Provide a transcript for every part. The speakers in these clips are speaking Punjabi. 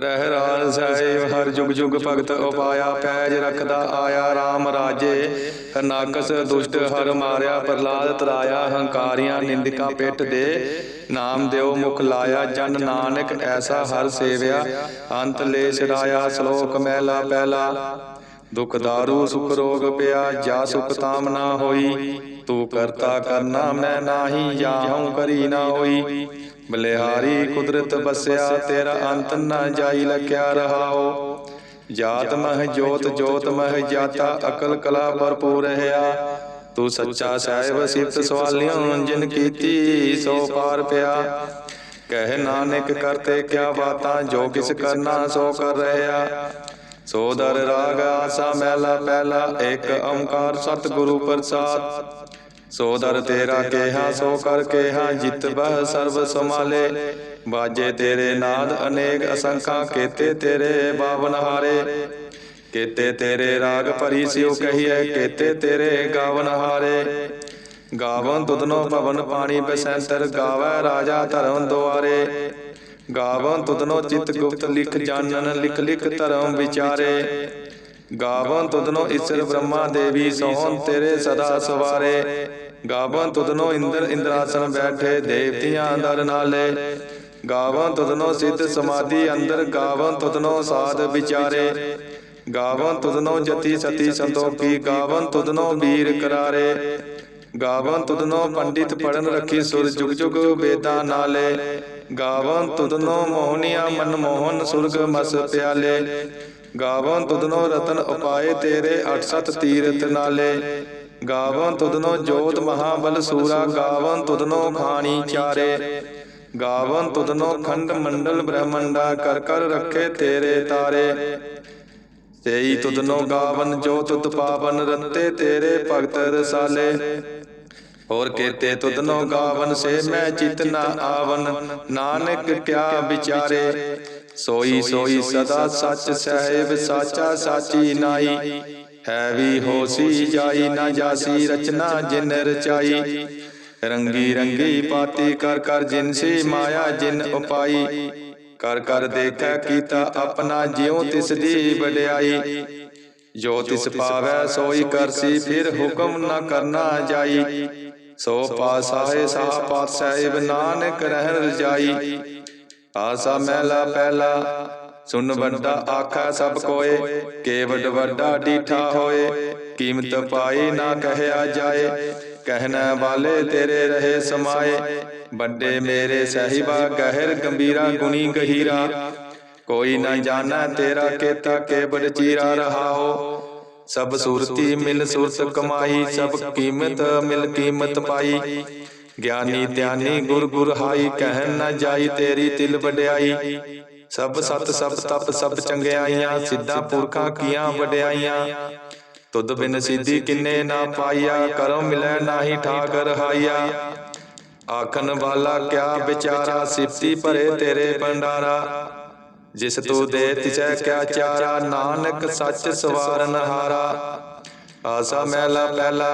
ਰਹਿ ਰਾਜ ਸਾਹਿਬ, ਹਰ ਜੁਗ ਜੁਗ ਭਗਤ ਉਪਾਇਆ, ਪੈਜ ਰਖਦਾ ਆਇਆ RAM ਰਾਜੇ। ਹਰਨਾਕਸ ਦੁਸ਼ਟ ਹਰ ਮਾਰਿਆ ਪ੍ਰਲਾਦ ਤਰਾਇਆ, ਹੰਕਾਰੀਆਂ ਨਿੰਦਕਾਂ ਪਿੱਠ ਦੇ। ਨਾਮ ਦਿਓ ਮੁਖ ਲਾਇਆ, ਜਨ ਨਾਨਕ ਐਸਾ ਹਰ ਸੇਵਿਆ। ਅੰਤ ਲੈ ਸਿਰਾਇਆ ਸ਼ਲੋਕ ਮਹਿਲਾ ਪਹਿਲਾ। ਦੁਖ ਦਾਰੂ ਸੁਖ ਰੋਗ ਪਿਆ, ਜਾ ਸੁਖ ਤਾਮ ਨਾ ਹੋਈ। ਤੂੰ ਕਰਤਾ ਕਰਨਾ ਮੈਂ ਨਾਹੀ ਜਾਹਉ ਕਰੀ ਨਾ ਹੋਈ। ਬਲਿਹਾਰੀ ਕੁਦਰਤ ਬਸਿਆ, ਤੇਰਾ ਅੰਤ ਨਾ ਜਾਈ, ਲਖਿਆ ਰਹਾਓ। ਜਾਤ ਮਹ ਜੋਤ ਜੋਤ ਮਹ ਜਾਤਾ, ਅਕਲ ਕਲਾ ਭਰਪੂਰ ਰਹਾ ਤੂੰ ਸੱਚਾ ਸਾਹਿਬ, ਸਿਫਤ ਸਵਾਲਿਓ ਜਿਨ ਕੀਤੀ, ਸੋ ਪਾਰ ਪਿਆ। ਕਹਿ ਨਾਨਕ ਕਰਤੇ ਕਿਆ ਬਾਤਾਂ, ਜੋ ਕਿਸ ਕਰਨਾ, ਸੋ ਕਰ ਰਹਾ ਸੋ ਦਰ ਰਾਗ ਆਸਾ ਮਹਿਲਾ ਪਹਿਲਾ ਇੱਕ ਓੰਕਾਰ ਸਤਿਗੁਰੂ ਪ੍ਰਸਾਦ। ਸੋ ਦਰ ਤੇਰਾ ਕੇਹਾ ਸੋ ਕਰ ਕੇਹਾ ਜਿਤ ਬਹ ਸਰਬ ਸਮਾਲੇ ਬਾਜੇ ਤੇਰੇ ਨਾਦ ਅਨੇਕ ਅਸੰਖਾਂ ਕੇਤੇ ਤੇਰੇ ਬਾਵਨ ਹਾਰੇ। ਕੇਤੇ ਤੇਰੇ ਰਾਗ ਭਰੀ ਸਿਉ ਕਹੀਏ ਕੇਤੇ ਤੇਰੇ ਗਾਵਨ ਹਾਰੇ। ਗਾਵਨ ਤੁਧਨੋ ਪਵਨ ਪਾਣੀ ਬਸੰਤਰ ਗਾਵੈ ਰਾਜਾ ਧਰਮ ਦੁਆਰੇ। ਗਾਵਨ ਤੁਧਨੋ ਚਿਤ ਗੁਪਤ ਲਿਖ ਜਾਣਨ, ਲਿਖ ਲਿਖ ਧਰਮ ਵਿਚਾਰੇ। ਗਾਵਨ ਤੁਧਨੋ ਈਸ਼ਰ ਬ੍ਰਹਮਾ ਦੇਵੀ ਸੋਹਣ ਤੇਰੇ ਸਦਾ ਸਵਾਰੇ। ਗਾਵਨ ਤੁਧਨੋ ਇੰਦਰ ਇੰਦਰਾਸਨ ਬੈਠੇ, ਦੇਵਤਿਆਂ ਦਰ ਨਾਲੇ। ਗਾਵਨ ਤੁਧਨੋ ਸਿੱਧ ਸਮਾਧੀ ਅੰਦਰ ਗਾਵਨ ਤੁਧਨੋ ਸਾਧ ਵਿਚਾਰੇ। ਗਾਵਨ ਤੁਧਨੋ ਜਤੀ ਸਤੀ ਸੰਤੋਖੀ ਗਾਵਨ ਤੁਧਨੋ ਵੀਰ ਕਰਾਰੇ। ਗਾਵਨ ਤੁਧਨੋ ਪੰਡਿਤ ਪੜਨ ਰੱਖੀ ਸੁਰ ਜੁਗ ਜੁਗ ਵੇਦਾਂ ਨਾਲੇ। ਗਾਵਨ ਤੁਦਨੋ ਮੋਹਨੀਆ ਮਨ ਮੋਹਨ ਸੁਰਗ ਮਸ ਪਿਆਲੇ। ਗਾਵਨ ਤੁਧਨੋ ਰਤਨ ਉਪਾਏ ਤੇਰੇ 67 ਤੀਰਤ ਨਾਲੇ। ਗਾਵਨ ਤੁਦਨੋ ਜੋਤ ਮਹਾਬਲ ਸੂਰਾ, ਗਾਵਨ ਤੁਦਨੋ ਖਾਣੀ ਚਾਰੇ। ਗਾਵਨ ਤੁਦਨੋ ਖੰਡ ਮੰਡਲ ਬ੍ਰਹਮੰਡਾ, ਕਰ ਕਰ ਰੱਖੇ ਤੇਰੇ ਤਾਰੇ। ਤੇਈ ਤੁਦਨੋ ਗਾਵਨ ਜੋ ਤੁਧ ਪਾਵਨ ਰਤੇ ਤੇਰੇ ਭਗਤ ਰਸਾਲੇ। ਹੋਰ ਕੇਤੇ ਤੁਧਨੋ ਗਾਵਨ ਸੇ ਮੈਂ ਚਿਤ ਨਾ ਆਵਨ। ਨਾਨਕ ਕਿਆ ਵਿਚਾਰੇ। ਸੋਈ ਸੋਈ ਸਦਾ ਸੱਚ ਸਹਿਬ ਸਾਚਾ ਸਾਚੀ ਜਾਈ ਨਾ ਜਾਸੀ ਰਚਨਾ ਜਿਨ ਰਚਾਈ। ਰੰਗੀ ਰੰਗੀ ਪਾਤੀ ਕਰ ਕਰ ਜਿਨ ਸੀ ਮਾਇਆ ਜਿਨ ਉਪਾਈ। ਕਰ ਕਰ ਦੇਖੈ ਕੀਤਾ ਆਪਣਾ ਜਿਉ ਤਿਸ ਦੀ ਵਡਿਆਈ। ਜੋ ਤਿਸ ਪਾਵੈ ਸੋਈ ਕਰਸੀ ਫਿਰ ਹੁਕਮ ਨਾ ਕਰਨਾ ਜਾਈ। ਸੋ ਪਾਸਾਏ ਸਾਹ ਪਾਤ ਸਾਹਿਬ ਨਾਨਕ ਰਹਿ ਰਜਾਈ। ਆਸਾ ਮਹਿਲਾ ਪਹਿਲਾ ਸੁਨ ਵੱਡਾ ਆਖਾ ਸਭ ਕੋਏ ਕੇਵਡ ਵੱਡਾ ਡੀਠਾ ਹੋਏ, ਕੀਮਤ ਪਾਈ ਨਾ ਕਹਿਆ ਜਾਏ, ਕਹਿਣਾ ਵਾਲੇ ਤੇਰੇ ਰਹੇ ਸਮਾਏ, ਵੱਡੇ ਮੇਰੇ ਸਹਿਬਾ ਗਹਿਰ ਗੰਭੀਰਾ ਗੁਣੀ ਗਹੀਰਾ। ਕੋਈ ਨਾ ਜਾਣਾ ਤੇਰਾ ਕੇਤਾ ਕੇਵਡ ਚੀਰਾ ਰਹਾਓ ਸਭ ਸੂਰਤੀ ਮਿਲ ਸੁਰਤ ਕਮਾਈ ਸਭ ਕੀਮਤ ਮਿਲ ਕੀਮਤ ਪਾਈ। ਗਿਆਨੀ ਧਿਆਨੀ ਗੁਰ ਗੁਰ ਹਾਈ ਕਹਿ ਨਾ ਜਾਈ ਤੇਰੀ ਤਿਲ ਵਡਿਆਈ। ਸਭ ਸਤ ਸਭ ਤਪ ਸਭ ਚੰਗਿਆਈਆਂ ਸਿੱਧਾ ਪੁਰਖਾਂ ਕੀਆਂ ਵਡਿਆਈਆਂ। ਤੁਧ ਬਿਨ ਸਿੱਧੀ ਕਿੰਨੇ ਨਾ ਪਾਈਆ ਕਰਮ ਮਿਲੈ ਨਾਹੀ ਠਾਕ ਰਹਾਈਆ ਆਖਣ ਵਾਲਾ ਕਿਆ ਵਿਚਾਰਾ ਸਿਫਤੀ ਭਰੇ ਤੇਰੇ ਭੰਡਾਰਾ। ਜਿਸ ਤੂੰ ਦੇ ਤਿਸੈ ਕਿਆ ਚਾਰਾ ਨਾਨਕ ਸੱਚ ਸਵਾਰਨ ਹਾਰਾ। ਆਸਾ ਮਹਿਲਾ ਪਹਿਲਾ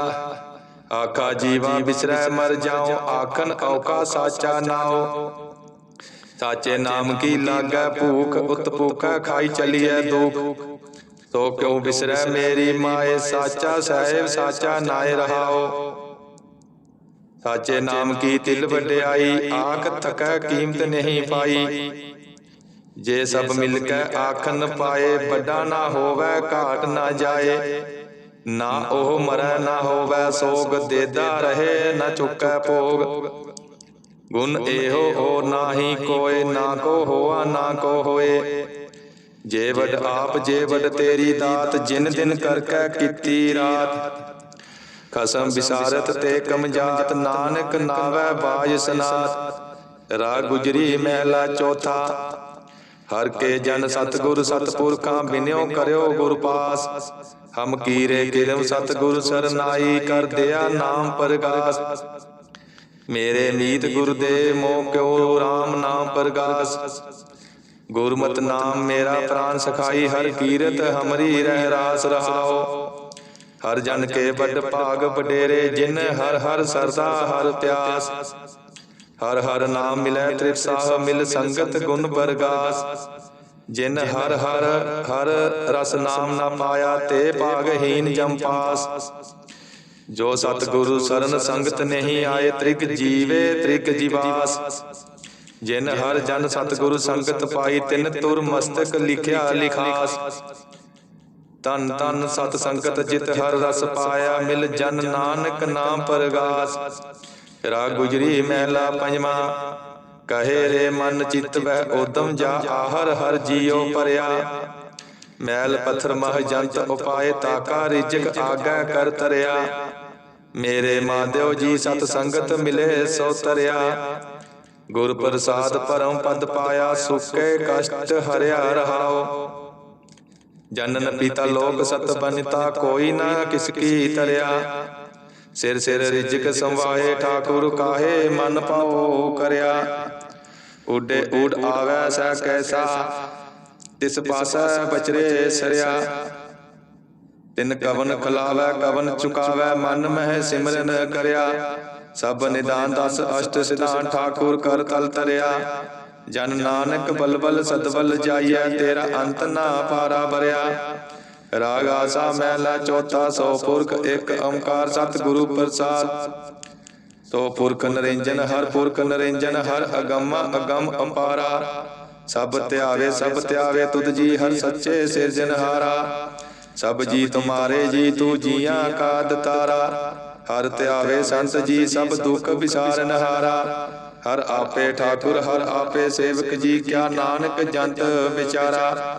ਆਖਾ ਜੀਵਾ ਵਿਸਰੈ ਮਰ ਜਾਉ। ਆਖਨ ਔਕਾ ਸਾਚਾ ਨਾਉ। ਸਾਚੇ ਨਾਮ ਕੀ ਲਾਗੈ ਭੂਖ? ਉਤ ਭੂਖਾ ਖਾਈ ਚਲੀਐ ਦੁਖ। ਤੋ ਕਿਉ ਵਿਸਰੈ ਮੇਰੀ ਮਾਏ ਸਾਚਾ ਸਾਹਿਬ ਸਾਚਾ ਨਾਏ ਰਹਾਓ। ਸਾਚੇ ਨਾਮ ਕੀ ਤਿਲ ਵਡਿਆਈ ਆਖ ਥਕੈ ਕੀਮਤ ਨਹੀਂ ਪਾਈ। ਜੇ ਸਭ ਮਿਲ ਕੇ ਆਖਨ ਪਾਏ ਵੱਡਾ ਨਾ ਹੋਵੇ ਘਾਟ ਨਾ ਜਾਏ। ਨਾ ਉਹ ਮਰੈ ਨਾ ਹੋਵੇ ਸੋਗ ਦੇਦਾ ਰਹੇ ਨਾ ਚੁੱਕੈ ਭੋਗ। ਗੁਣ ਇਹੋ ਹੋ ਨਾਹੀ ਕੋਏ ਨਾ ਕੋ ਹੋਆ ਨਾ ਕੋ ਹੋਏ। ਜੇ ਵਡ ਆਪ ਜੇ ਵਡ ਤੇਰੀ ਦਾਤ ਜਿਨ ਦਿਨ ਕਰਕੇ ਕੀਤੀ ਰਾਤ। ਖਸਮ ਵਿਸਾਰਤ ਤੇ ਕਮਜਾਤ ਨਾਨਕ ਨਾਵੈ ਬਾਜ ਸਨਾਤ। ਰਾ ਗੁਜਰੀ ਮਹਿਲਾ ਚੌਥਾ। ਹਰ ਕੇ ਜਨ ਸਤਗੁਰ ਸਤਪੁਰਖਾਂ ਬਿਨਿਓ ਕਰਿਓ ਗੁਰ ਪਾਸ। ਹਮ ਕੀਰੇ ਕਿਰਮ ਸਤਗੁਰ ਸਰਨਾਈ ਕਰ ਦਿਆ ਨਾਮ ਪ੍ਰਗਾਸ ਮੇਰੇ ਮੀਤ ਗੁਰ ਦੇ ਮੋਹ ਕਿਉ RAM ਨਾਮ ਪ੍ਰਗਾਸ ਗੁਰਮਤਿ ਨਾਮ ਮੇਰਾ ਪ੍ਰਾਨ ਸਖਾਈ ਹਰ ਕੀਰਤ ਹਮਰੀ ਰਹਿ ਰਾਸ ਰਹਾਓ। ਹਰ ਜਨ ਕੇ ਵੱਡ ਭਾਗ ਵਡੇਰੇ ਜਿਨ ਹਰ ਹਰ ਸਰਦਾ ਹਰ ਪਿਆਸ। ਹਰ ਹਰ ਨਾਮ ਮਿਲੈ ਤ੍ਰਿਪਸਾਹ ਮਿਲ ਸੰਗਤ ਗੁਣ ਬਰਗਾਸ। ਜਿਨ ਹਰ ਹਰ ਹਰ ਰਸ ਨਾਮ ਨਾ ਪਾਇਆ, ਤੇ ਭਾਗਹੀਨ ਜਮ ਜੋ ਸਤਿਗੁਰੂ ਸਰਨ ਸੰਗਤ ਨਹੀਂ ਆਏ ਤ੍ਰਿਗ ਜੀਵੇ ਤ੍ਰਿਗ ਜੀਵਾਸ। ਜਿਨ ਹਰ ਜਨ ਸਤਿਗੁਰੂ ਸੰਗਤ ਪਾਈ, ਤਿਨ ਤੁਰ ਮਸਤਕ ਲਿਖਿਆ ਲਿਖਾਸ। ਤਨ ਤਨ ਸਤ ਸੰਗਤ ਜਿਤ ਹਰ ਰਸ ਪਾਇਆ, ਮਿਲ ਜਨ ਨਾਨਕ ਨਾਮ ਪਰਗਾਸ। ਰਾ ਗੁਜਰੀ ਮਹਿਲਾ ਪੰਜਵਾ, ਕਹੇ ਰੇ ਮਨ ਚਿਤ ਵੈ ਉਦਮ ਜਾ, ਆਹਰ ਹਰ ਜੀਉ ਪਰਿਆ। ਮੈਲ ਪੱਥਰ ਮਹ ਜੰਤ ਉਪਾਏ ਤਾਕਾ ਰਿਜਕ ਆਗੈ ਕਰ ਤਰਿਆ। ਮੇਰੇ ਮਾਧਿਓ ਜੀ ਸਤ ਸੰਗਤ ਮਿਲੇ ਸੋ ਤਰਿਆ। ਗੁਰ ਪ੍ਰਸਾਦ ਪਰਮ ਪਦ ਪਾਇਆ, ਸੁਕੇ ਕਸ਼ਟ ਹਰਿਆ ਰਹਾਓ ਜਨਨ ਪੀਤਾ ਲੋਕ ਸਤ ਬਨਿਤਾ, ਕੋਈ ਨਾ ਕਿਸ ਕੀ ਤਰਿਆ। ਸਿਰ ਸਿਰ ਰਿਜਕ ਸੰਵਾਏ, ਠਾਕੁਰ ਕਾਹੇ ਮਨ ਪਾਉ ਕਰਿਆ। ਉਡੇ ਉਡ ਆਵੈ ਸੈ ਕੈਸਾ, ਤਿਸ ਪਾਸੈ ਬਚਰੇ ਸਰਿਆ। ਤਿਨ ਕਵਨ ਖਲਾਵੈ, ਕਵਨ ਚੁਕਾਵੈ, ਮਨ ਮਹਿ ਸਿਮਰਨ ਕਰਿਆ। ਸਭ ਨਿਦਾਨ ਦਸ ਅਸ਼ਟ ਸਿਧਾਨ, ਠਾਕੁਰ ਕਰ ਤਲ ਤਰਿਆ। ਜਨ ਨਾਨਕ ਬਲਬਲ ਸਤਬਲ ਜਾਈਐ, ਤੇਰਾ ਅੰਤ ਨਾ ਪਾਰਾ ਬਰਿਆ ਰਾਗ ਆਸਾ ਮਹਿਲਾ ਚੌਥਾ ਸੋ ਪੁਰਖ, ਇੱਕ ਓੰਕਾਰ ਸਤਿਗੁਰੂ ਪ੍ਰਸਾਦ। ਸੋ ਪੁਰਖ ਨਰਿੰਜਨ, ਹਰ ਪੁਰਖ ਨਰਿੰਜਨ, ਹਰ ਅਗੰਮ ਅਗੰਮ ਅਪਾਰਾ। ਸਭ ਧਿਆਵੇ ਸਭ ਧਿਆਵੇ ਤੁਧ ਜੀ, ਹਰ ਸੱਚੇ ਸਿਰਜਨਹਾਰਾ ਸਭ ਜੀ ਤੁਮਾਰੇ ਜੀ, ਤੂੰ ਜੀਆਂ ਕਾ ਦਤਾਰਾ। ਹਰ ਧਿਆਵੇ, ਸੰਤ ਜੀ, ਸਭ ਦੁੱਖ ਵਿਸਾਰਨਹਾਰਾ ਹਰ ਆਪੇ ਠਾਕੁਰ, ਹਰ ਆਪੇ ਸੇਵਕ ਜੀ, ਕਿਆ ਨਾਨਕ ਜੰਤ ਵਿਚਾਰਾ।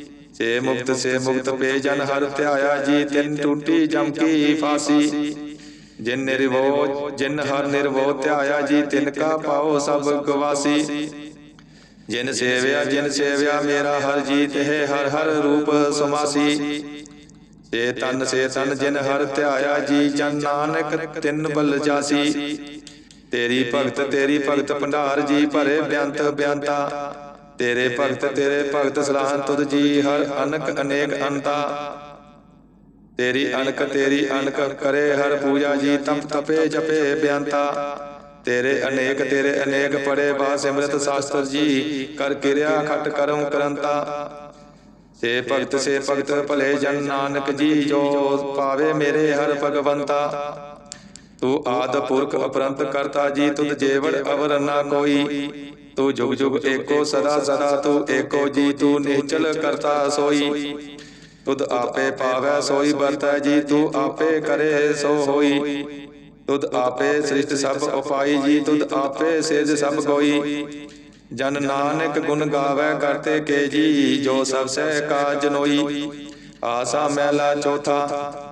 ਸੇ ਮੁਕਤ ਸੇ ਮੁਕਤ ਪੇ ਜਨ ਹਰ ਧਿਆਇਆ ਜੀ ਤਿਨ ਟੂਟੀ ਜਮ ਕੀ ਫਾਸੀ। ਜਿਨ ਨਿਰਵੋ ਜਿਨ ਹਰ ਨਿਰਵੋ ਧਿਆਇਆ ਜੀ ਤਿਨ ਕਾ ਪਾਓ ਸਭ ਗਵਾਸੀ। ਜਿਨ ਸੇਵਿਆ ਜਿਨ ਸੇਵਿਆ ਮੇਰਾ ਹਰ ਜੀਤ ਹੈ ਹਰ ਹਰ ਰੂਪ ਸਮਾਸੀ। ਸੇ ਤਨ ਸੇ ਤਨ ਜਿਨ ਹਰ ਧਿਆਇਆ ਜੀ ਜਨ ਨਾਨਕ ਤਿੰਨ ਬਲ ਜਾਸੀ। ਤੇਰੀ ਭਗਤ ਤੇਰੀ ਭਗਤ ਭੰਡਾਰ ਜੀ ਭਰੇ ਬਿਆੰਤ ਬਿਆੰਤਾ। ਤੇਰੇ ਭਗਤ ਤੇਰੇ ਭਗਤ ਸਲਾਹਨ ਤੁਧ ਜੀ ਹਰ ਅਨਕ ਅਨੇਕ ਅੰਤਾ। ਤੇਰੀ ਅਨਕ ਤੇਰੀ ਅਨਕ ਕਰੇ ਹਰ ਪੂਜਾ ਜੀ ਤਪ ਤਪੇ ਜਪੇ ਬਿਆੰਤਾ। ਤੇਰੇ ਅਨੇਕ ਤੇਰੇ ਅਨੇਕ ਪੜੇ ਬਾ ਸਿਮਰਤ ਸ਼ਾਸਤਰ ਜੀ ਕਰ ਕਿਰਿਆ ਖਟ ਕਰਮ ਕਰੰਤਾ। ਸੇ ਭਗਤ ਸੇ ਭਗਤ ਭਲੇ ਜਨ ਨਾਨਕ ਜੀ ਜੋ ਪਾਵੇ ਮੇਰੇ ਹਰ ਭਗਵੰਤਾ। ਤੂੰ ਆਦ ਪੁਰਖ ਅਪਰੰਤ ਕਰਤਾ ਜੀ ਤੁਧ ਜੇਵੜ ਅਵਰ ਨਾ ਕੋਈ। ਤੂੰ ਜੁਗ ਜੁਗ ਏਕੋ ਸਦਾ ਸਦਾ ਤੂੰ ਏਕੋ ਜੀ, ਤੂੰ ਨਿਹਚਲ ਕਰਤਾ ਸੋਈ। ਤੁਧ ਆਪੇ ਪਾਵੈ ਸੋਈ, ਵਰਤੈ ਜੀ, ਤੂੰ ਆਪੇ ਕਰੇ ਸੋ ਹੋਈ। ਤੁਧ ਆਪੇ ਸ੍ਰਿਸ਼ਟ ਸਭ ਉਪਾਈ ਜੀ, ਤੁਧ ਆਪੇ ਸੇਜ ਸਭ ਕੋਈ ਜਨ ਨਾਨਕ ਗੁਣ ਗਾਵੇ ਕਰਤੇ ਕੇ ਜੀ, ਜੋ ਸਭ ਸਹਿ ਕਾ ਜਨੋਈ ਆਸਾ ਮਹਿਲਾ ਚੌਥਾ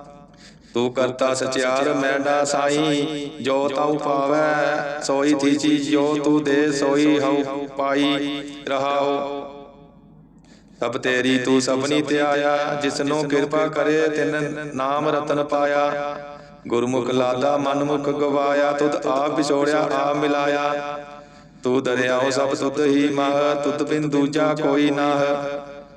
ਤੂੰ ਕਰਤਾ ਸਚਿਆਰ ਮੈਂਡਾ ਸਾਈ, ਜੋ ਤਉ ਪਾਵੈ, ਸੋਈ ਥੀ ਜੋ ਤੂੰ ਦੇ ਸੋਈ ਹਉ ਪਾਈ, ਰਹਾਓ। ਸਭ ਤੇਰੀ ਤੂੰ ਸਭਨੀ ਤੇ ਆਇਆ ਜਿਸਨੂੰ ਕਿਰਪਾ ਕਰੇ, ਤਿਨ ਨਾਮ ਰਤਨ ਪਾਇਆ। ਗੁਰਮੁਖ ਲਾਦਾ ਮਨਮੁਖ ਗਵਾਇਆ, ਤੁਧ ਆਪ ਵਿਛੋੜਿਆ, ਆਪ ਮਿਲਾਇਆ। ਤੂੰ ਦਰਿਆਓ ਸਭ ਤੁਧ ਹੀ ਮਹ, ਤੁਧ ਬਿਨ ਦੂਜਾ ਕੋਈ ਨਾਹ।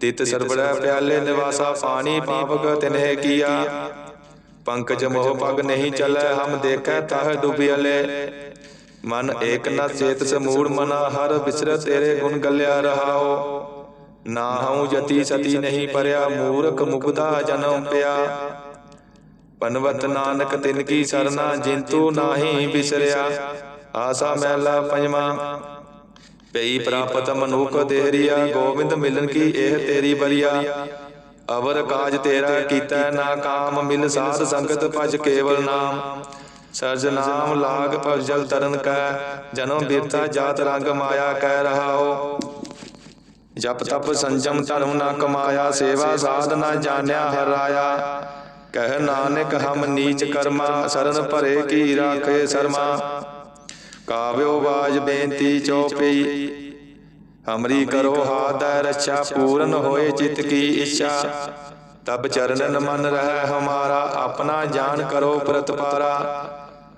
ਤਿਤ ਸਰਬੜਾ ਪਿਆਲੇ ਨਿਵਾਸਾ ਪਾਣੀ ਪਾਵਕ ਤਿਨਹਿ ਕੀਆ। ਪੰਕਜ ਮੋਹ ਪਗ ਨਹੀਂ ਚਲੈ, ਹਮ ਦੇਖੈ ਤਹ ਡੁਬਿਅਲੇ ਮਨ ਏਕ ਨ ਚੇਤ ਸਮੂੜ ਮਨਾ, ਹਰ ਵਿਸਰ ਤੇਰੇ ਗੁਣ ਗੱਲਿਆ ਰਹਾਓ। ਨਾ ਹਉ ਜਤੀ ਸਤੀ ਨਹੀਂ ਪਰਿਆ, ਮੂਰਖ ਮੁਗਦਾ ਜਨਮ ਪਿਆ। ਪਨਵਤ ਨਾਨਕ ਤਿਨ ਕੀ ਸਰਨਾ, ਜਿੰਤੂ ਨਾਹੀ ਬਿਸਰਿਆ। ਆਸਾ ਮਹਿਲਾ ਪੰਜਵਾ। ਪਈ ਪ੍ਰਾਪਤ ਮਨੁਖ ਦੇਹਰੀਆ ਗੋਬਿੰਦ ਮਿਲਨ ਕੀ? ਇਹ ਤੇਰੀ ਬਰੀਆ ਅਵਰ ਕਾਜ ਤੇਰਾ ਕੀਤਾ ਨਾ ਕਾਮ ਮਿਲ ਸਾਧ ਸੰਗਤ ਭਜ ਕੇਵਲ ਨਾਮ। ਸਰਜ ਨਾਮ ਲਾਗ ਭਜਲ ਤਰਨ ਕੈ। ਜਨਮ ਬਿਰਤਾ ਜਾਤ ਰੰਗ ਮਾਇਆ ਕਹਿ ਰਹਾਓ। ਜਪ ਤਪ ਸੰਜਮ ਧਰਮ ਨਾ ਕਮਾਇਆ ਸੇਵਾ ਸਾਧ ਨਾ ਜਾਣਿਆ ਹਰਾਇਆ। ਕਹਿ ਨਾਨਕ ਹਮ ਨੀਚ ਕਰਮਾ ਸਰਨ ਭਰੇ ਕੀ ਰਾਖੇ ਸਰਮਾ। ਕਾਵਿਓ ਬਾਜ ਬੇਨਤੀ ਚੋਪਈ ਹਮਰੀ ਕਰੋ ਹਾਦੈ ਰੱਛਾ, ਪੂਰਨ ਹੋਏ ਚਿਤ ਕੀ ਇੱਛਾ। ਤਬ ਚਰਨਨ ਮਨ ਰਹਿ ਹਮਾਰਾ, ਆਪਣਾ ਜਾਨ ਕਰੋ ਪ੍ਰਤਪਾਰਾ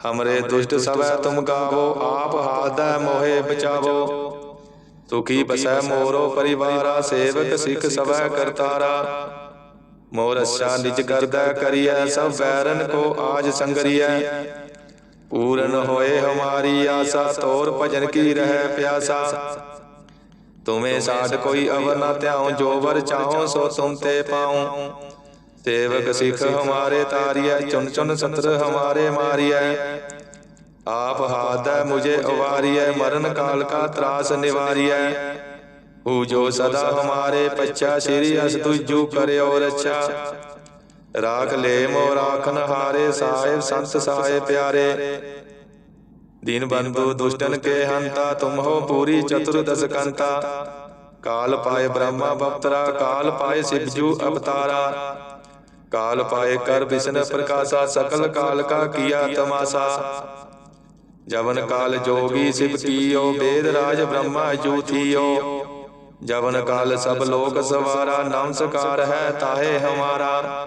ਹਮਰੇ ਦੁਸ਼ਟ ਸਵੈ ਤੁਮ ਗਾਵੋ, ਆਪ ਹਾਦੈ ਮੋਹਿ ਬਚਾਵੋ। ਸੁਖੀ ਬਸੈ ਮੋਰੋ ਪਰਿਵਾਰਾ, ਸੇਵਕ ਸਿੱਖ ਸਵੈ ਕਰਤਾਰਾ। ਮੋਰ ਅੱਛਾ ਨਿਜ ਕਰਦਾ ਕਰੀਐ, ਸਭ ਬੈਰਨ ਕੋ ਆਜ ਸੰਗਰੀਐ। ਪੂਰਨ ਹੋਏ ਹਮਾਰੀ ਆਸਾ, ਤੋਰ ਭਜਨ ਕੀ ਰਹਿ ਪਿਆਸਾ। ਤੁਮੇ ਸਾਡ ਕੋਈ ਅਵਰ ਨਾ ਧਿਆਉ, ਜੋ ਵਰ ਚਾਹੋ ਸੋ ਤੁਮ ਤੇ ਪਾਉ। ਸੇਵਕ ਸਿੱਖ ਹਮਾਰੇ ਤਾਰੀਐ ਚੁਨ ਚੁਨ ਸਤਰ ਹਮਾਰੇ ਮਾਰੀਐ। ਆਪ ਹਾਦੈ ਮੁਝੇ ਅਵਾਰੀਐ, ਮਰਨ ਕਾਲ ਕਾ ਤਰਾਸ ਨਿਵਾਰੀਐ। ਹੂ ਜੋ ਸਦਾ ਹਮਾਰੇ ਪੱਛਾ ਸ੍ਰੀ ਅਸ ਤੁਜੂ ਕਰਿਓ ਰੱਛਾ। ਰਾਖ ਲੈ ਮੋ ਰਾਖਨ ਹਾਰੇ ਸਾਹਿਬ ਸੰਤ ਸਾਏ ਪਿਆਰੇ ਦੀਨ ਬੰਧੂ ਦੁਸ਼ਟਨ ਕੇ ਹੰਤਾ ਤੁਮ ਹੋ ਪੂਰੀ ਚਤੁਰਦਸ ਕੰਤਾ ਕਾਲ ਪਾਏ ਬ੍ਰਹਮਾ ਬਪਤਰਾ ਕਾਲ ਪਾਏ ਸਿਵਜੂ ਅਵਤਾਰਾ ਕਾਲ ਪਾਏ ਕਰ ਵਿਸ਼ਨ ਪ੍ਰਕਾਸ਼ਾ ਸਕਲ ਕਾਲ ਕਾ ਕੀਆ ਤਮਾਸਾ ਜਵਨ ਕਾਲ ਜੋਗੀ ਸਿਵ ਕੀਓ ਵੇਦ ਰਾਜ ਬ੍ਰਹਮਾ ਜੂਥੀਓ ਜਵਨ ਕਾਲ ਸਭ ਲੋਕ ਸਵਾਰਾ ਨਮਸਕਾਰ ਹੈ ਤਾਹੇ ਹਮਾਰਾ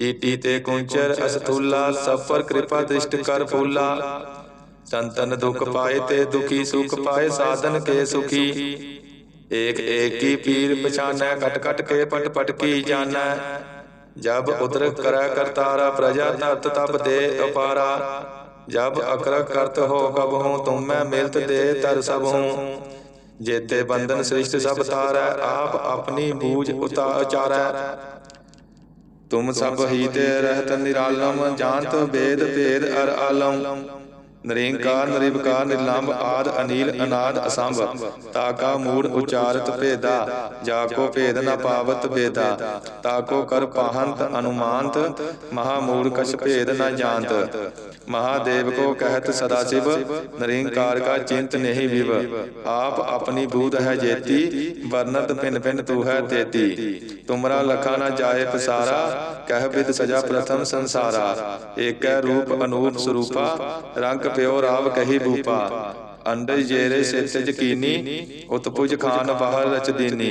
ਚੀਟੀ ਤੇ ਕੁੰਚਰ ਅਸਤੂਲਾ, ਸਫ਼ਰ ਪਰ ਕਿਰਪਾ ਦ੍ਰਿਸ਼ਟ ਕਰ ਫੂਲਾ। ਸੰਤਨ ਦੁਖ ਪਾਏ ਤੇ ਦੁਖੀ ਸੁਖ ਪਾਏ, ਸਾਧਨ ਕੇ ਸੁਖੀ। ਏਕ ਏਕ ਕੀ ਪੀਰ ਪਛਾਨੈ, ਕਟ ਕਟ ਕੇ ਪਟ ਪਟ ਕੀ ਜਾਣੈ। ਜਬ ਉਦਰ ਕਰੈ ਕਰਤਾਰਾ, ਪ੍ਰਜਾ ਤਤ ਤਪ ਦੇ ਅਪਾਰਾ। ਜਬ ਅਕਰ ਕਰਤ ਹੋ ਕਬ ਹੂੰ, ਤੁਮ ਮੈਂ ਮਿਲਤ ਦੇ ਤਰ ਸਭ ਹੂੰ। ਜੇਤੇ ਬੰਧਨ ਸ੍ਰਿਸ਼ਟ ਸਭ ਤਾਰੈ ਆਪ ਆਪਣੀ ਬੂਝ ਉਤਾ ਉਤਾਰੈ ਤੁਮ ਸਭ ਹੀ ਰਹਿਤ ਨਿਰਾਲਮ ਜਾਣਤ ਵੇਦ ਭੇਦ ਅਰ ਆਲਮ। ਨਰੇਂਕਾਰ, ਨਿਰਵਕਾਰ, ਨਿਰਲੰਭ ਆਦ ਅਨੀਲ, ਅਨਾਦ, ਅਸੰਭ। ਤਾਕਾ ਮੂੜ ਉਚਾਰਤ ਭੇਦਾ, ਜਾ ਕੋ ਭੇਦ ਨ ਪਾਵਤ ਭੇਦਾ। ਤਾਕੋ ਕਰ ਪਾਹੰਤ, ਅਨੁਮਾਨਤ, ਮਹਾ ਮੂੜ ਕਛ ਭੇਦ ਨ ਜਾਣਤ। ਮਹਾਦੇਵ ਕੋ ਕਹਿਤ ਸਦਾ ਸਿਵ ਨਰੇਂਕਾਰ ਕਾ ਚਿੰਤ ਨਹੀਂ ਵਿਵ। ਆਪ ਆਪਣੀ ਬੂਧ ਹੈ ਜੇਤੀ, ਵਰਨਤ ਪਿਨ ਪਿਨ ਤੂ ਹੈ ਤੇਤੀ। ਤੁਮਰਾ ਲਖਾ ਨ ਜਾਏ ਪਸਾਰਾ, ਕਹਿ ਬਿਦ ਸਜਾ ਪ੍ਰਥਮ ਸੰਸਾਰਾ। ਏਕੈ ਰੂਪ ਅਨੂਪ ਸਰੂਪਾ, ਰੰਗ ਪਿਓ ਰਾਵ ਕਹੀ ਬੂਪਾ ਅੰਡਜ ਜੇਰੇ ਸਿਤ ਯਕੀਨੀ ਉਤਪੁਜ ਖਾਨ ਬਾਹਰ ਰਚ ਦੀਨੀ।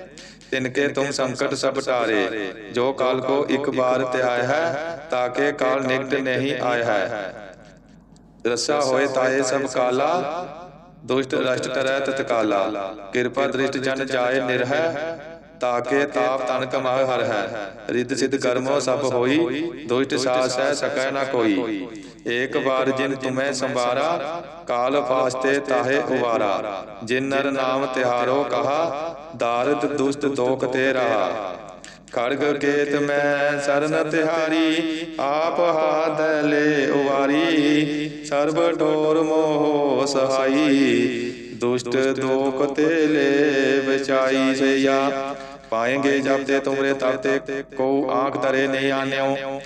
ਤਿਨਕੇ ਤੁਮ ਸੰਕਟ ਸਭ ਟਾਰੇ, ਜੋ ਕਾਲ ਕੋ ਇੱਕ ਬਾਰ ਧਿਆਇ ਹੈ ਤਾਕੇ ਕਾਲ ਨਿਕਟ ਨਹੀਂ ਆਇ ਹੈ। ਰਸਾ ਹੋਏ ਤਾਏ ਸਭ ਕਾਲਾ, ਦੁਸ਼ਟ ਰਸ਼ਟ ਕਰੈ ਤਤਕਾਲਾ, ਕਿਰਪਾ ਦ੍ਰਿਸ਼ਟ ਜਨ ਜਾਏ ਨਿਰਹਿ ਤਾਕੇ ਤਾਪ ਤਨ ਕਮਾਏ ਹਰ ਹੈ। ਰਿੱਧ ਸਿਧ ਕਰਮੋ ਸਭ ਹੋਈ, ਦੁਸ਼ਟ ਸਾਸ ਹੈ ਸਕੈ ਨਾ ਕੋਈ। ਏਕ ਵਾਰ ਜਿਨ ਤੁਮੈ ਸੰਵਾਰਾ ਕਾਲ ਫਾਸਤੇ ਤਾਹੇ ਉਵਾਰਾ। ਜਿਨ ਨਰ ਨਾਮ ਤਿਹਾਰੋ ਕਹਾ, ਦਾਰਦ ਦੁਸ਼ਟ ਦੋਖ ਤੇ ਰਹਾ। ਖੜਗ ਕੇਤ ਮੈਂ ਸਰਨ ਤਿਹਾਰੀ, ਆਪ ਹਾਦ ਲੈ ਉਵਾਰੀ। ਸਰਬ ਠੋਰ ਮੋਹ ਸਹਾਈ, ਦੁਸ਼ਟ ਦੋਖ ਤੇ ਲੈ ਬਚਾਈ ਸਈਆ। ਪਾਏਂਗੇ ਜਬ ਤੇ ਤੁਮਰੇ ਤਬ ਤੇ ਕੋ ਆਂਖ ਤਰੇ ਨਹੀਂ ਆਨਿਓ।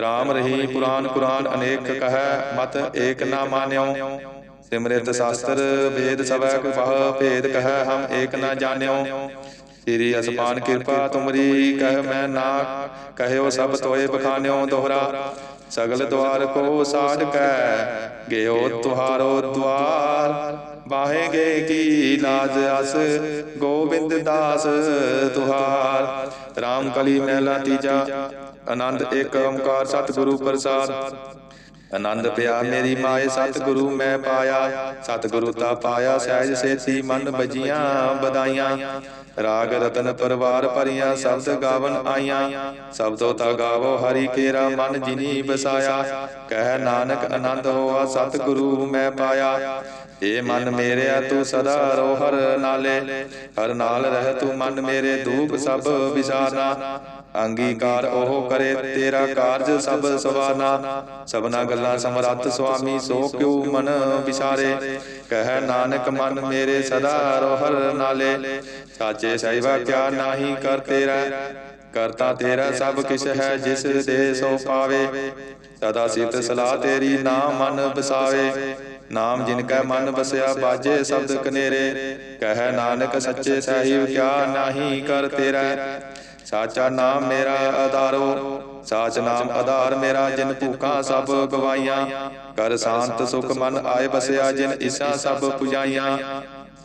ਰਾਮ ਰਹੀ ਪੁਰਾਨ ਕੁਰਾਨ ਅਨੇਕ ਕਹੈ ਮਤ ਏਕ ਨਾ ਮਾਨਿਓ। ਸਿਮਰਿਤ ਸ਼ਾਸਤਰ ਵੇਦ ਸਭੈ ਕਪਹ ਭੇਦ ਕਹੈ ਹਮ ਏਕ ਨਾ ਜਾਣਿਓ। ਤੇਰੀ ਅਸਮਾਨ ਕਿਰਪਾ ਤੁਮਰੀ ਕਹਿ ਮੈਂ ਨਾ ਕਹਿਓ ਸਭ ਤੋਏ ਬਖਾਨਿਓ ਦੋਹਰਾ। ਸਗਲ ਦਵਾਰ ਕੋ ਸਾਡ ਕੈ ਗਿਓ ਤੁਹਾਰੋ ਦਵਾਰ ਬਾਹੇਗੇ ਕੀ ਲਾਜ ਅਸ ਗੋਬਿੰਦ ਦਾਸ ਤੁਹਾਰ। ਰਾਮ ਕਲੀ ਮਹਿਲਾ ਤੀਜਾ ਆਨੰਦ ਇੱਕ ਓੰਕਾਰ ਸਤਿਗੁਰੂ ਪ੍ਰਸਾਦ। ਆਨੰਦ ਪਿਆ, ਮੇਰੀ ਮਾਏ ਸਤਿਗੁਰੂ ਮੈਂ ਪਾਇਆ। ਸਤਿਗੁਰੂ ਤਾ ਪਾਇਆ, ਸਹਿਜ ਸੇਤੀ ਮਨ ਬਜੀਆਂ ਬਦਾਈਆਂ। ਰਾਗ ਰਤਨ ਪਰਵਾਰ ਭਰੀਆਂ, ਸ਼ਬਦ ਗਾਵਨ ਆਈਆਂ। ਸਬਦੋ ਤਾ ਗਾਵੋ, ਹਰੀ ਕੇਰਾ ਮਨ ਜਿਨੀ ਬਸਾਇਆ ਕਹਿ ਨਾਨਕ ਆਨੰਦ ਹੋਆ, ਸਤਿਗੁਰੂ ਮੈਂ ਪਾਇਆ। ਏ ਮਨ ਮੇਰਿਆ ਤੂੰ ਸਦਾ ਰੋ ਹਰ ਨਾਲੇ। ਹਰ ਨਾਲ ਰਹਿ ਤੂੰ ਮਨ ਮੇਰੇ ਦੂਖ ਸਭ ਵਿਸਾਰਨਾ ਅੰਗੀਕਾਰ ਉਹ ਕਰੇ ਤੇਰਾ ਕਾਰਜ ਸਭ ਸਵਾਨਾ ਸਭਨਾ ਗੱਲਾਂ ਸਮਰੱਥ ਸੁਆਮੀ ਸੋ ਕਿਉ ਮਨ ਵਿਚਾਰੇ ਕਹਿ ਨਾਨਕ ਮਨ ਮੇਰੇ ਸਦਾ ਰੋਹਰ ਨਾਲੇ। ਸਾਚੇ ਸਹਿਬਾ ਕਿਆ ਨਾਹੀ ਕਰ ਤੇਰਾ। ਕਰਤਾ ਤੇਰਾ ਸਭ ਕਿਛ ਹੈ ਜਿਸ ਦੇ ਸੋ ਪਾਵੇ। ਸਦਾ ਸਿਤ ਸਲਾਹ ਤੇਰੀ ਨਾਮ ਮਨ ਬਸਾਵੇ ਨਾਮ ਜਿਨ ਕੈ ਮਨ ਬਸਿਆ ਬਾਜੇ ਸ਼ਬਦ ਕਨੇਰੇ। ਕਹਿ ਨਾਨਕ ਸੱਚੇ ਸਾਹਿਬ ਕਿਆ ਨਾਹੀ ਕਰ ਤੇਰਾ। ਸਾਚਾ ਨਾਮ ਮੇਰਾ ਆਧਾਰੋ। ਸਾਚ ਨਾਮ ਆਧਾਰ ਮੇਰਾ ਜਿਨ ਭੂਖਾਂ ਸਭ ਗਵਾਈਆਂ। ਕਰ ਸ਼ਾਂਤ ਸੁਖ ਮਨ ਆਏ ਬਸਿਆ ਜਿਨ ਇਸਾ ਸਭ ਪੁਜਾਈਆਂ।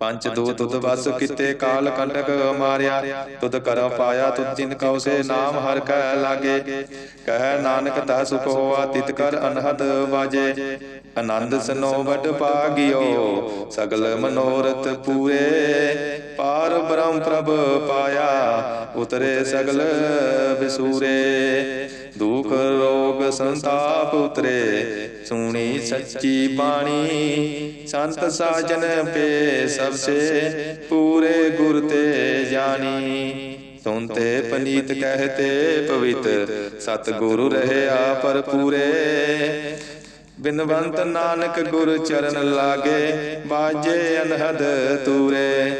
ਪੰਜ ਦੋ ਤੁਧ ਵਸ ਕਿਤੇ ਕਾਲ ਕੰਟਕ ਮਾਰਿਆ। ਤੁਧ ਕਰ ਪਾਇਆ ਤੁਧ ਜਿਨ ਕਉ ਸੇ ਨਾਮ ਹਰ ਕੈ ਲਾਗੇ। ਕਹਿ ਨਾਨਕ ਤਾ ਸੁਖ ਹੋਆ ਤਿਤ ਕਰ ਅਨਹਦ ਵਾਜੇ। ਆਨੰਦ ਸਨੋ ਵਡ ਭਾਗਿਓ ਸਗਲ ਮਨੋਰਥ ਪੂਰੇ। ਪਾਰ। ਬ੍ਰਹਮ ਪ੍ਰਭ ਪਾਇਆ। ਉਤਰੇ ਸਗਲ ਵਿਸੂਰੇ ਦੁਖ ਰੋਗ ਸੰਤਾਪ ਉਤਰੇ। ਸੁਣੀ ਸੱਚੀ ਬਾਣੀ, ਸੰਤ ਸਾਜਨ ਪੇ ਸਭ ਸੇ ਪੂਰੇ ਗੁਰ ਤੇ ਜਾਣੀ। ਸੁਨਤੇ ਪਨੀਤ ਕਹਤੇ ਪਵਿੱਤ ਸਤ ਗੁਰੂ ਰਹਿਆ ਪਰ ਪੂਰੇ ਬਿਨਵੰਤ ਨਾਨਕ ਗੁਰ ਚਰਨ ਲਾਗੇ, ਬਾਜੇ ਅਨਹਦ ਤੂਰੇ।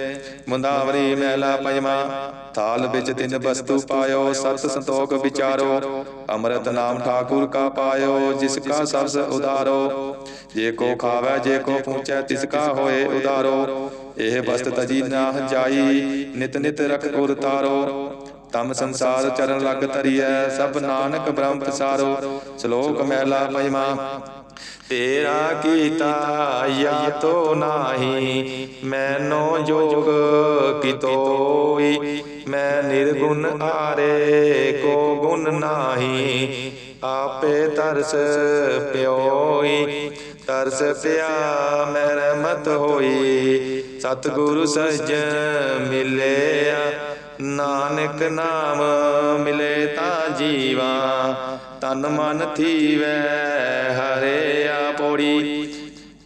ਮੁੰਦਾਵਰੀ ਮਹਿਲਾ ਪੰਜਵਾ, ਥਾਲ ਵਿੱਚ ਤਿੰਨ ਵਸਤੂ ਪਾਇਓ, ਸਤ ਸੰਤੋਖ ਵਿਚਾਰੋ, ਅੰਮ੍ਰਿਤ ਨਾਮ ਠਾਕੁਰ ਕਾ ਪਾਇਓ, ਜਿਸ ਕਾ ਸਬਸ ਉਦਾਰੋ ਜੇ ਕੋ ਖਾਵੇ, ਜੇ ਕੋ ਪੂਛੈ ਤਿਸ ਕਾ ਹੋਏ ਉਦਾਰੋ ਇਹ ਵਸਤ ਤਜੀ ਨਾ ਜਾਈ, ਨਿਤ ਨਿਤ ਰਖ ਉਰ ਤਾਰੋ। ਤਮ ਸੰਸਾਰ ਚਰਨ ਲਗ ਤਰੀਐ ਸਭ ਨਾਨਕ ਬ੍ਰਹਮ ਪਸਾਰੋ। ਸ਼ਲੋਕ ਮਹਿਲਾ ਪੰਜਵਾ ਤੇਰਾ ਕੀਤਾ ਯਾ ਤੋ ਨਾਹੀ, ਮੈਨੋ ਜੋਗ ਕਿਤੋਈ, ਮੈਂ ਨਿਰਗੁਣ ਆਰੇ ਕੋ ਗੁਣ ਨਾਹੀ, ਆਪੇ ਤਰਸ ਪਿਓਈ, ਤਰਸ ਪਿਆ ਮਹਿਰਮਤ ਹੋਈ, ਸਤਿਗੁਰੂ ਸਜਣ ਮਿਲਿਆ, ਨਾਨਕ ਨਾਮ ਮਿਲੇ ਤਾਂ ਜੀਵਾ ਤਨ ਮਨ ਥੀਵੈ ਹਰਿਆ ਪੋੜੀ।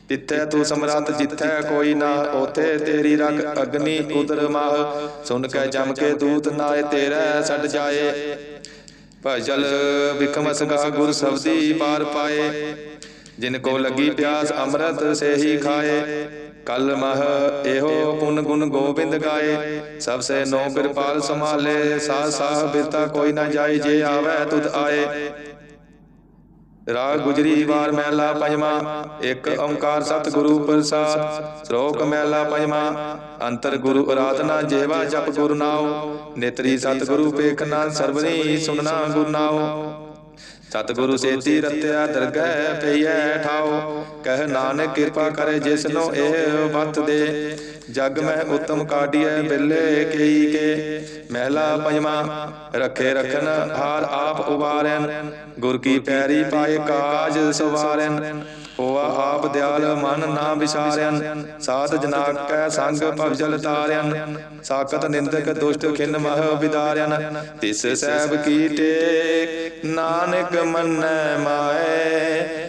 ਤਿੱਥੈ ਤੂੰ ਸਮਰੱਥ, ਜਿੱਥੈ ਕੋਈ ਨਾ ਉਥੇ ਤੇਰੀ ਰਖ ਅਗਨੀ ਉਦਰ ਮਾਹ। ਸੁਨ ਕੇ ਜਮ ਕੇ ਦੂਤ ਨਾਏ, ਤੇਰਾ ਛੱਡ ਜਾਏ। ਭਜਲ ਵਿਕਮ ਸਗਾ ਗੁਰ ਸਬਦੀ ਪਾਰ ਪਾਏ। ਜਿਨ ਕੋ ਲੱਗੀ ਪਿਆਸ, ਅੰਮ੍ਰਿਤ ਸੇ ਹੀ ਖਾਏ। ਕਲ ਮਹ ਇਹੋ ਪੁਨ ਗੁਣ ਗੋਬਿੰਦ ਗਾਏ। ਸਭ ਸੇ ਨੋ ਕਿਰਪਾਲ ਸੰਭਾਲੇ। ਸਾ ਸਾਹ ਬਿਰਤਾ ਕੋਈ ਨਾ ਜਾਏ, ਜੇ ਆਵੇ ਤੁਧ ਆਏ। ਰਾਗ ਗੁਜਰੀ ਵਾਰ ਮਹਿਲਾ ਪੰਜਵਾ ਇੱਕ ਓੰਕਾਰ ਸਤਿਗੁਰੂ ਪ੍ਰਸਾਦ। ਸ਼ਲੋਕ ਮਹਿਲਾ ਪੰਜਵਾ ਅੰਤਰ ਗੁਰੂ ਆਰਾਧਨਾ ਜੇਵਾ ਜਪ ਗੁਰ ਨਾਉ। ਨੇਤਰੀ ਸਤਿਗੁਰੂ ਪੇਖਨਾ ਸਰਬਨੀ ਸੁਨਣਾ ਗੁਰ ਨਾਉ। ਸਤਿਗੁਰੂ ਸੇਤੀ ਰਤਿਆ ਦਰਗਹਿ ਪਈਐ ਠਾਉ ਕਹਿ ਨਾਨਕ ਕਿਰਪਾ ਕਰੇ ਜਿਸਨੋ ਇਹ ਵਤ ਦੇ। ਜਗ ਮੈਂ ਉਤਮ ਕਾਢੀਐ ਬਿੱਲੇ ਕਈ ਕੇ। ਮਹਿਲਾ ਪੰਜਵਾ, ਰੱਖੇ ਰਖਨ ਹਾਰ ਆਪ ਉਬਾਰੈਨ ਗੁਰ ਕੀ ਪੈਰੀ ਪਾਏ ਕਾਜ ਸਵਾਰੈਨ। ਹੋਆ ਆਪ ਦਿਆਲ ਮਨ ਨਾ ਵਿਸ਼ਾਰਿਆਨ ਸਾਧ ਜਨਾ ਕੈ ਸੰਗ ਭਵਜਲ ਤਾਰਿਆਨ ਸਾਕਤ ਨਿੰਦਕ ਦੁਸ਼ਟ ਖਿੰਨ ਮਹ ਵਿਦਾਰੈਨ ਤਿਸ ਸਹਿਬ ਕੀ ਟੇਕ, ਨਾਨਕ ਮੰਨੈ ਮਾਏ।